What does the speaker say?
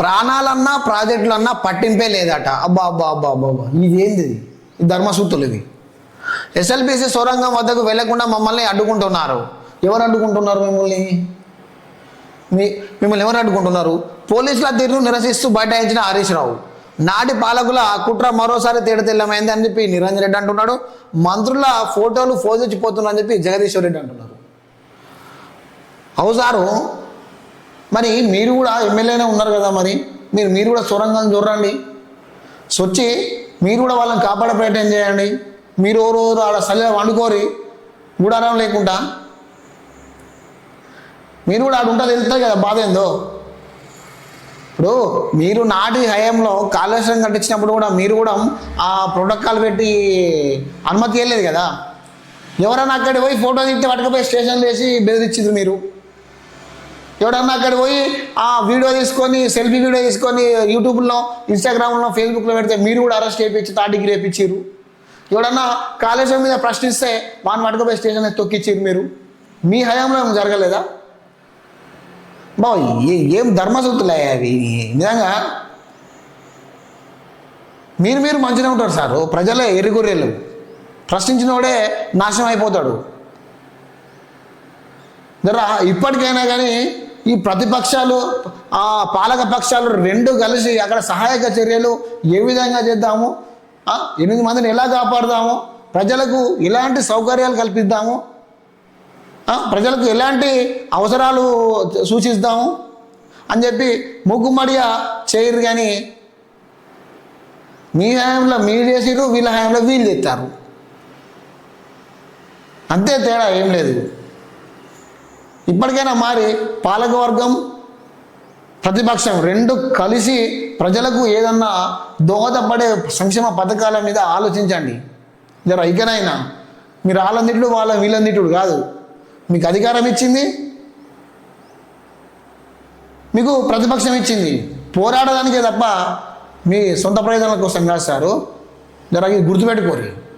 ప్రాణాలన్నా ప్రాజెక్టులన్నా పట్టింపే లేదట. అబ్బా అబ్బా అబ్బా అబ్బా అబ్బా. ఇదేంది? ఇది ధర్మసూత్రులు ఇవి. ఎస్ఎల్పిసి సొరంగం వద్దకు వెళ్ళకుండా మమ్మల్ని అడ్డుకుంటున్నారు. ఎవరు అడ్డుకుంటున్నారు మిమ్మల్ని? మీ మిమ్మల్ని ఎవరు అడ్డుకుంటున్నారు? పోలీసుల తీరును నిరసిస్తూ బైఠాయించిన హరీష్ రావు. నాటి పాలకుల కుట్ర మరోసారి తేడతెల్లమైంది అని చెప్పి నిరంజన్ రెడ్డి అంటున్నాడు. మంత్రుల ఫోటోలు ఫోజొచ్చిపోతున్నారని చెప్పి జగదీశ్వర్ రెడ్డి అంటున్నారు. అవుసారు మరి మీరు కూడా ఎమ్మెల్యేనే ఉన్నారు కదా మరి. మీరు మీరు కూడా సొరంగం చూడండి. సొచ్చి మీరు కూడా వాళ్ళని కాపాడే ప్రయత్నం చేయండి. మీరు ఓ రోజు ఆడ సల్లిలో వండుకోరి గుడారం లేకుండా. మీరు కూడా ఆడ ఉంటుంది వెళ్తారు కదా బాధ ఏందో. ఇప్పుడు మీరు నాటి హయాంలో కాళేశ్వరం కట్టించినప్పుడు కూడా మీరు కూడా ఆ ప్రోటోకాల్ పెట్టి అనుమతి ఇవ్వలేదు కదా. ఎవరైనా అక్కడ పోయి ఫోటో తీస్తే పట్టుకుపోయి స్టేషన్లో వేసి బెదిరించింది మీరు. ఎవడన్నా అక్కడ పోయి ఆ వీడియో తీసుకొని సెల్ఫీ వీడియో తీసుకొని యూట్యూబ్లో ఇన్స్టాగ్రామ్లో ఫేస్బుక్లో పెడితే మీరు కూడా అరెస్ట్ చేయించి తాటికి రేపించారు ఎవడన్నా కాళేశ్వరం మీద ప్రశ్నిస్తే వాన్ పట్టుకుపోయి స్టేషన్ తొక్కిచ్చారు మీరు. మీ హయాంలో ఏం జరగలేదా? బావ ఏం ధర్మసూత్రులే అవి? నిజంగా? మీరు మీరు మంచిగా ఉంటారు సార్. ప్రజలే ఎరుగుర్రెలు ప్రశ్నించినోడే నాశనం అయిపోతాడు. జరా ఇప్పటికైనా కానీ ఈ ప్రతిపక్షాలు ఆ పాలక పక్షాలు రెండు కలిసి అక్కడ సహాయక చర్యలు ఏ విధంగా చేద్దాము? ఎనిమిది మందిని ఎలా కాపాడుదాము? ప్రజలకు ఎలాంటి సౌకర్యాలు కల్పిద్దాము? ప్రజలకు ఎలాంటి అవసరాలు సూచిస్తాము? అని చెప్పి మూకుమ్మడిగా చేయరు కానీ మీ హయాంలో మీరు చేసిరు వీళ్ళ హయాంలో వీళ్ళు తెస్తారు అంతే తేడా ఏం లేదు. ఇప్పటికైనా మారి పాలకవర్గం ప్రతిపక్షం రెండు కలిసి ప్రజలకు ఏదన్నా దోహదపడే సంక్షేమ పథకాల మీద ఆలోచించండి. జర ఇకనైనా. మీరు వాళ్ళందిట్లు వాళ్ళ వీళ్ళందిట్లు కాదు. మీకు అధికారం ఇచ్చింది. మీకు ప్రతిపక్షం ఇచ్చింది. పోరాడడానికే తప్ప మీ సొంత ప్రయోజనాల కోసం కాదు సారు. జర గుర్తుపెట్టుకోరు.